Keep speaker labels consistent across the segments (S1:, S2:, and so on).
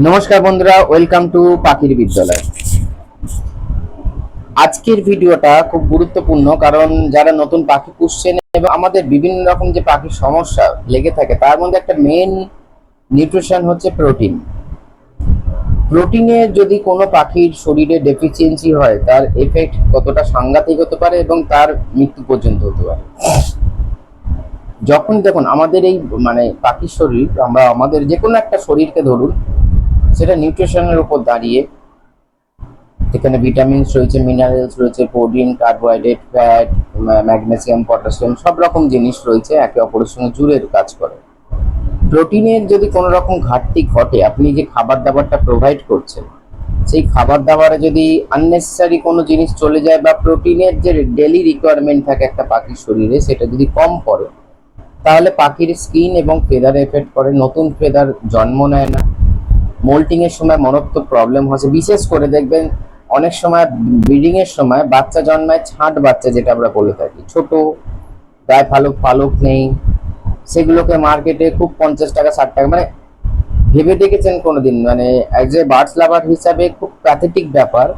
S1: নমস্কার বন্ধুরা welcome to পাখির বিদ্যালয়। আজকের ভিডিওটা খুব গুরুত্বপূর্ণ, কারণ যারা নতুন পাখি পুষছেন এবং আমাদের বিভিন্ন রকম যে পাখির সমস্যা লেগে থাকে, তার মধ্যে একটা মেন নিউট্রিশন হচ্ছে প্রোটিন প্রোটিনে যদি কোনো পাখির শরীরে ডেফিসিয়েন্সি হয়, তার এফেক্ট কতটা সাংঘাতিক হতে পারে এবং তার মৃত্যু পর্যন্ত হতে পারে। যখন দেখুন, আমাদের এই মানে পাখির শরীর, আমরা আমাদের যে কোনো একটা শরীরকে ধরুন সেটা নিউট্রিশনের উপর দাঁড়িয়ে। এখানে ভিটামিনস রয়েছে মিনারেলস রয়েছে protein carbohydrate fat magnesium potassium সব রকম জিনিস রয়েছে, একে অপরের সঙ্গে জুড়ে কাজ করে। প্রোটিনের যদি কোনো রকম ঘাটতি ঘটে, আপনি যে খাবার দাবারটা প্রোভাইড করছেন, সেই খাবার দাবারে যদি আননেসেসারি কোনো জিনিস চলে যায় বা প্রোটিনের যে ডেলি রিকোয়ারমেন্ট থাকে একটা পাখির শরীরে, সেটা যদি কম পড়ে, তাহলে পাখির স্কিন এবং ফেদার এফেক্ট করে। নতুন ফেদার জন্ম নেয় না। মোল্টিং এর সময় মারাত্মক প্রবলেম হচ্ছে। বিশেষ করে দেখবেন, অনেক সময় ব্রিডিং এর সময় বাচ্চা জন্মায় ছাঁট বাচ্চা যেটা আমরা বলে থাকি। ছোট, গায়ে ফালক ফালক নেই, সেগুলোকে মার্কেটে খুব পঞ্চাশ টাকা, ষাট টাকা মানে ভেবে দেখেছেন কোনোদিন? মানে অ্যাজ এ বার্ডস লাভার হিসাবে খুব প্যাথেটিক ব্যাপার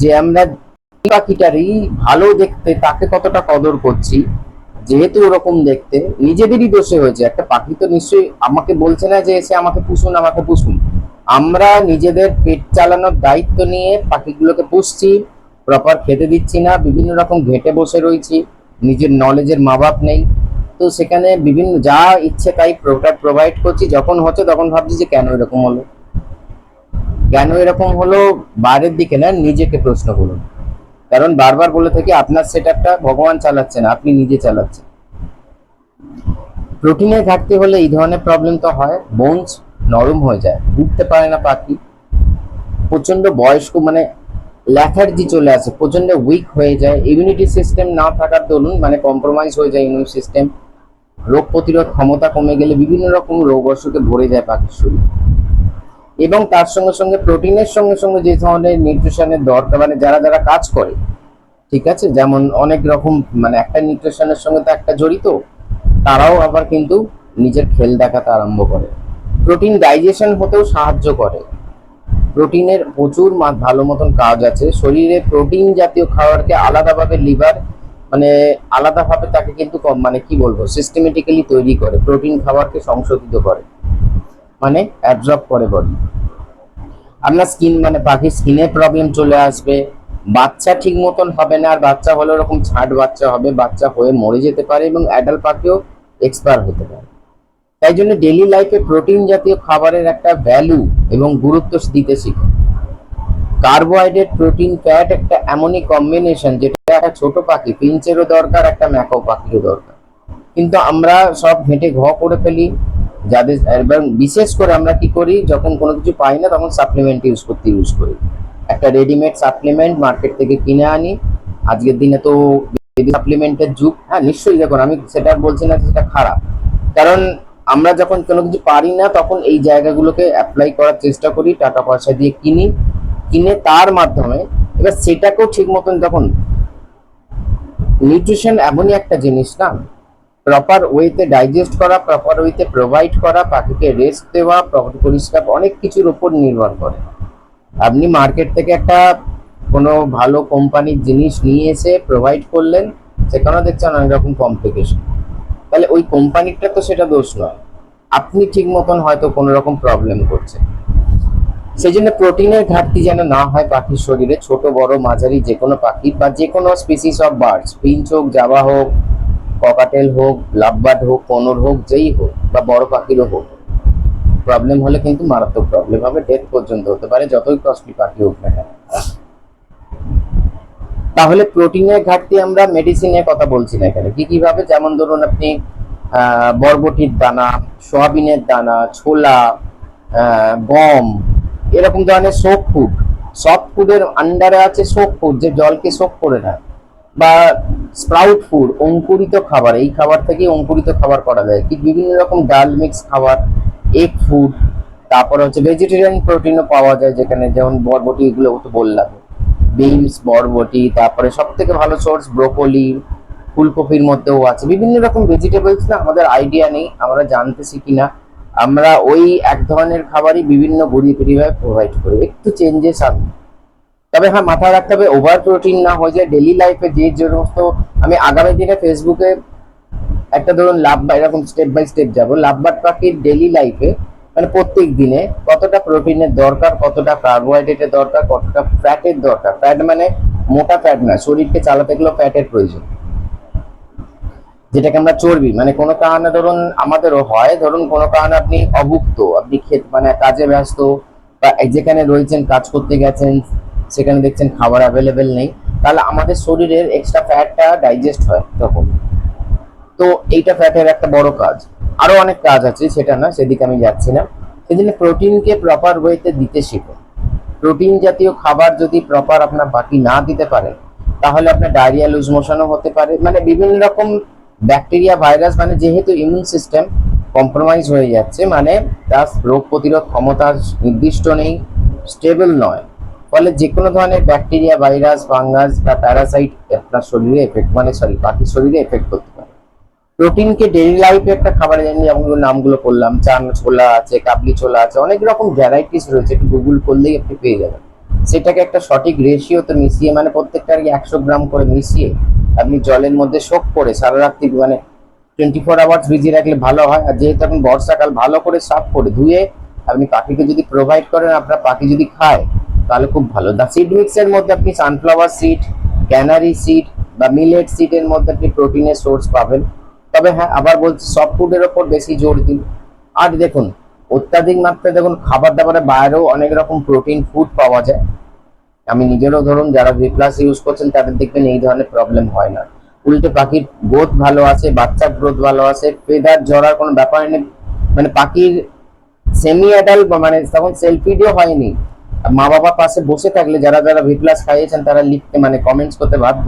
S1: যে আমরা পাখিটারই ভালো দেখতে, তাকে কতটা কদর করছি, যেহেতু ওরকম দেখতে, নিজেদেরই দোষে হয়েছে। একটা পাখি তো নিশ্চয়ই আমাকে বলছে না যে এসে আমাকে পুষুন আমাকে পুষুন। আমরা নিজেদের পেট চালানোর দায়িত্ব নিয়ে পাখিগুলোকে পুষছি প্রপার খেতে দিচ্ছি না, বিভিন্ন রকম ঘেটে বসে রয়েছি, নিজের নলেজের মা বাপ নেই। তো সেখানে বিভিন্ন যা ইচ্ছে তাই প্রোডাক্ট প্রোভাইড করছি, যখন হচ্ছে তখন ভাবছি যে কেন এরকম হলো? কেন এরকম হলো? বাইরের দিকে না, নিজেকে প্রশ্ন করুন। কারণ বারবার বলে থাকি, আপনার সেটআপটা ভগবান চালাচ্ছে না আপনি নিজে চালাচ্ছেন। প্রোটিনের ঘাটতি হলে এই ধরনের প্রবলেম তো হয়। বোনস নরম হয়ে যায় উঠতে পারে না পাখি। প্রচণ্ড বয়স্ক মানে ল্যাথার্জি চলে আসে প্রচণ্ড উইক হয়ে যায়। ইমিউনিটি সিস্টেম না থাকার দরুন মানে কম্প্রোমাইজ হয়ে যায় ইমিউন সিস্টেম রোগ প্রতিরোধ ক্ষমতা কমে গেলে বিভিন্ন রকম রোগ অসুখে ভরে যায় পাখির শরীর। এবং তার সঙ্গে সঙ্গে প্রোটিনের সঙ্গে সঙ্গে যে ধরনের নিউট্রিশনের দরকার মানে যারা যারা কাজ করে, ঠিক আছে? যেমন অনেক রকম মানে একটা নিউট্রিশনের সঙ্গে তো একটা জড়িত, তারাও আবার কিন্তু নিজের খেল দেখাতে আরম্ভ করে। প্রোটিন ডাইজেশন হতেও সাহায্য করে। প্রোটিনের প্রচুর ভালো মতন কাজ আছে। শরীরে প্রোটিন জাতীয় খাবারকে আলাদাভাবে লিভার মানে আলাদাভাবে তাকে কিন্তু মানে কি বলব সিস্টেমেটিক্যালি তৈরি করে। প্রোটিন খাবারকে সংশোধিত করে মানে অ্যাবজর্ব করে বডি আপনার স্কিন মানে পাখির স্কিনে প্রবলেম চলে আসবে। বাচ্চা ঠিক মতন হবে না, আর বাচ্চা হলে ওরকম ছাট বাচ্চা হবে, বাচ্চা হয়ে মরে যেতে পারে এবং অ্যাডাল্ট পাখিও এক্সপায়ার হতে পারে। তাই জন্য ডেলি লাইফে প্রোটিন জাতীয় খাবারের একটা ভ্যালু এবং গুরুত্ব দিতে শিখে। কার্বোহাইড্রেট প্রোটিন ফ্যাট একটা এমনই কম্বিনেশন যেটা একটা ছোট পাখি, পিঞ্চেরও দরকার, একটা ম্যাকাও পাখিরও দরকার। কিন্তু আমরা সব ঘেঁটে ঘ করে ফেলি, যাদের, এবং বিশেষ করে আমরা কি করি, যখন কোনো কিছু পাই না, তখন সাপ্লিমেন্ট ইউজ করতে ইউজ করি। একটা রেডিমেড সাপ্লিমেন্ট মার্কেট থেকে কিনে আনি। আজকের দিনে তো সাপ্লিমেন্টের যুগ। হ্যাঁ নিশ্চয়ই দেখুন, আমি সেটা বলছি না যে সেটা খারাপ। কারণ আমরা যখন কোনো কিছু পারি না, তখন এই জায়গাগুলোকে অ্যাপ্লাই করার চেষ্টা করি, টাকা পয়সা দিয়ে কিনি, কিনে তার মাধ্যমে এবার সেটাকেও ঠিক মতন যখন নিউট্রিশন এমনই একটা জিনিস না প্রপার ওয়েতে ডাইজেস্ট করা প্রপার ওয়েতে প্রোভাইড করা, পাখিকে রেস্ট দেওয়া প্রপার পরিষ্কার অনেক কিছুর উপর নির্ভর করে। আপনি মার্কেট থেকে একটা কোনো ভালো কোম্পানির জিনিস নিয়ে এসে প্রোভাইড করলেন, সেখানেও দেখছেন অনেক রকম কমপ্লিকেশন তাহলে ওই কোম্পানিটা তো সেটা দোষ নয়। আপনি ঠিক মতন হয়তো কোনো রকম প্রবলেম করছেন। সেই জন্য প্রোটিনের ঘাটতি যেন না হয় পাখির শরীরে, ছোট, বড়, মাঝারি যে কোনো পাখির বা যে কোনো স্পিসিস অফ বার্ডস পিঞ্চ হোক, জাবা হোক ককাটেল হোক লাভবার্ড হোক, কনর হোক, যেই হোক বা বড় পাখিরও হোক প্রবলেম হলে কিন্তু মারাত্মক প্রবলেম হবে ডেথ পর্যন্ত হতে পারে, যতই কস্টলি পাখি হোক না কেন। তাহলে প্রোটিনের ঘাটতি আমরা মেডিসিনের কথা বলছি না এখানে। কি কীভাবে? যেমন ধরুন আপনি বরবটির দানা, সোয়াবিনের দানা, ছোলা গম, এরকম ধরনের সোপ ফুড সফট ফুডের আন্ডারে আছে সোপ ফুড যে জলকে সোপ করে নেয় বা স্প্রাউট ফুড অঙ্কুরিত খাবার, এই খাবার থেকে অঙ্কুরিত খাবার করা যায়। কি বিভিন্ন রকম ডাল মিক্স খাবার এগ ফুড তারপর হচ্ছে ভেজিটেরিয়ান প্রোটিনও পাওয়া যায় যেখানে যেমন বরবটি এগুলো তো বললাম। বিনস, বরবটি, তারপরে সব থেকে ভালো সোর্স ব্রোকলি, ফুলকপির মধ্যেও আছে। বিভিন্ন রকম ভেজিটেবলস না আমাদের আইডিয়া নেই, আমরা জানতে শিখি না। আমরা ওই এক ধরনের খাবারই বিভিন্ন গড়িয়ে পেরিয়ে প্রোভাইড করি। একটু চেঞ্জেস আনি। তবে হ্যাঁ মাথায় রাখতে হবে ওভার প্রোটিন না হয়ে যায় ডেলি লাইফে যে সমস্ত, আমি আগামী দিনে ফেসবুকে একটা ধরুন লাভ বা এরকম স্টেপ বাই স্টেপ যাব। লাভবাট পাখির ডেলি লাইফে মানে প্রত্যেক দিনে কতটা প্রোটিনের দরকার, কতটা কার্বোহাইড্রেটের দরকার, কতটা ফ্যাটের দরকার। ফ্যাট মানে মোটা ফ্যাট না শরীরকে চালাতে গেলেও ফ্যাটের প্রয়োজন। যেটাকে আমরা চর্বি মানে কোনো কারণে ধরুন আমাদেরও হয়, ধরুন কোনো কারণে আপনি অভুক্ত, আপনি খেত মানে কাজে ব্যস্ত, বা যেখানে রয়েছেন, কাজ করতে গেছেন, সেখানে দেখছেন খাবার অ্যাভেলেবেল নেই, তাহলে আমাদের শরীরের এক্সট্রা ফ্যাটটা ডাইজেস্ট হয় তখন। তো এইটা ফ্যাটের একটা বড় কাজ। আরও অনেক কাজ আছে, সেটা না সেদিকে আমি যাচ্ছি না। সেজন্য প্রোটিনকে প্রপার ওয়েতে দিতে শিখুন। প্রোটিন জাতীয় খাবার যদি প্রপার আপনার বাকি না দিতে পারে, তাহলে আপনার ডায়রিয়া লুজ মোশনও হতে পারে। মানে বিভিন্ন রকম ব্যাকটেরিয়া ভাইরাস মানে যেহেতু ইমিউন সিস্টেম কম্প্রোমাইজ হয়ে যাচ্ছে মানে তার রোগ প্রতিরোধ ক্ষমতা নির্দিষ্ট নেই স্টেবল নয়। ফলে যে কোনো ধরনের ব্যাকটেরিয়া ভাইরাস ফাঙ্গাস বা প্যারাসাইট আপনার শরীরে এফেক্ট মানে সরি বাকির শরীরে এফেক্ট করতে প্রোটিনকে ডেইলি লাইফে একটা খাবারে জানি যেমন নামগুলো করলাম চান ছোলা আছে, কাবলি ছোলা আছে, অনেক রকম ভ্যারাইটিস রয়েছে, একটু গুগল করলেই আপনি পেয়ে যাবেন। সেটাকে একটা সঠিক রেশিওতে মিশিয়ে মানে প্রত্যেকটা আর কি একশো গ্রাম করে মিশিয়ে আপনি জলের মধ্যে শোক করে সারা রাত্রি মানে টোয়েন্টি ফোর আওয়ার্স ভিজিয়ে রাখলে ভালো হয়। আর যেহেতু এখন বর্ষাকাল ভালো করে সাফ করে ধুয়ে আপনি পাখিকে যদি প্রোভাইড করেন, আপনার পাখি যদি খায়, তাহলে খুব ভালো। দা সিড মিক্সের মধ্যে আপনি সানফ্লাওয়ার সিড ক্যানারি সিড বা মিলেট সিডের মধ্যে আপনি প্রোটিনের সোর্স পাবেন। তবে হ্যাঁ আবার বলছি সফট ফুডের ওপর বেশি জোর দিন। আর দেখুন, অত্যাধিক মাত্রায় দেখুন, খাবার দাবারের বাইরেও অনেক রকম প্রোটিন ফুড পাওয়া যায়। আমি নিজেরও ধরুন, যারা ভি প্লাস ইউজ করছেন, তাদের দেখবেন এই ধরনের প্রবলেম হয় না। উল্টে পাখির গ্রোথ ভালো আছে বাচ্চার গ্রোথ ভালো আছে ফেদার ঝরার কোনো ব্যাপার নেই। মানে পাখির সেমি অ্যাডাল্ট মানে তখন সেলফিডিও হয়নি। মা বাবা পাশে বসে থাকলে যারা যারা ভি প্লাস খাইয়েছেন, তারা লিখতে মানে কমেন্টস করতে বাধ্য।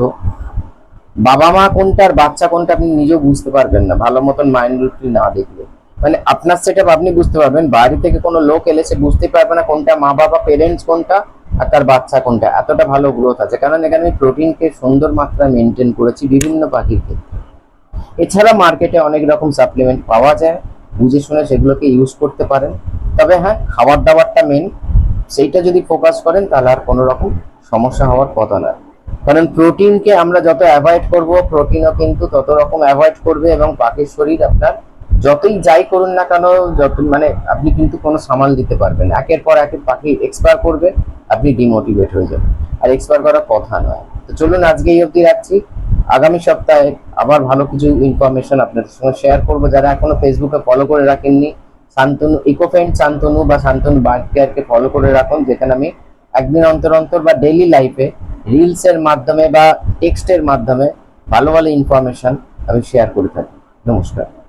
S1: বাবা মা কোনটা আর বাচ্চা কোনটা আপনি নিজেও বুঝতে পারবেন না। ভালো মতন মাইন্ড রুটিন না দেখলে। মানে আপনার সেটা আপনি বুঝতে পারবেন। বাড়ি থেকে কোনো লোক এলে সে বুঝতে পারবে না কোনটা মা বাবা পেরেন্টস কোনটা আর তার বাচ্চা কোনটা। এতটা ভালো গ্রোথ আছে। কারণ এখানে আমি প্রোটিনকে সুন্দর মাত্রায় মেনটেন করেছি বিভিন্ন পাখির ক্ষেত্রে। এছাড়া মার্কেটে অনেক রকম সাপ্লিমেন্ট পাওয়া যায়। বুঝে শুনে সেগুলোকে ইউজ করতে পারেন। তবে হ্যাঁ খাবার দাবারটা মেন সেইটা যদি ফোকাস করেন তাহলে আর কোনো রকম সমস্যা হওয়ার কথা না। কারণ প্রোটিনকে আমরা যত অ্যাভয়েড করব, প্রোটিনও কিন্তু তত রকম অ্যাভয়েড করবে এবং পাখির শরীর আপনার যতই যাই করুন না কেন, যত মানে আপনি কিন্তু কোনো সামাল দিতে পারবেন। একের পর এক পাখি এক্সপায়ার করবে, আপনি ডিমোটিভেট হয়ে যাবেন। আর এক্সপায়ার করার কথা নয়। তো চলুন আজকে এই অবধি রাখছি। আগামী সপ্তাহে আবার ভালো কিছু ইনফরমেশন আপনাদের সঙ্গে শেয়ার করব। যারা এখনও ফেসবুকে ফলো করে রাখেননি, শান্তনু ইকোফ্রেন্ড শান্তনু বা শান্তনু বার্ড কেয়ারকে ফলো করে রাখুন, যেখানে আমি একদিন অন্তর অন্তর বা ডেইলি লাইফে রিলসের মাধ্যমে বা টেক্সটের মাধ্যমে ভালো ভালো ইনফরমেশন আমি শেয়ার করে থাকি। নমস্কার।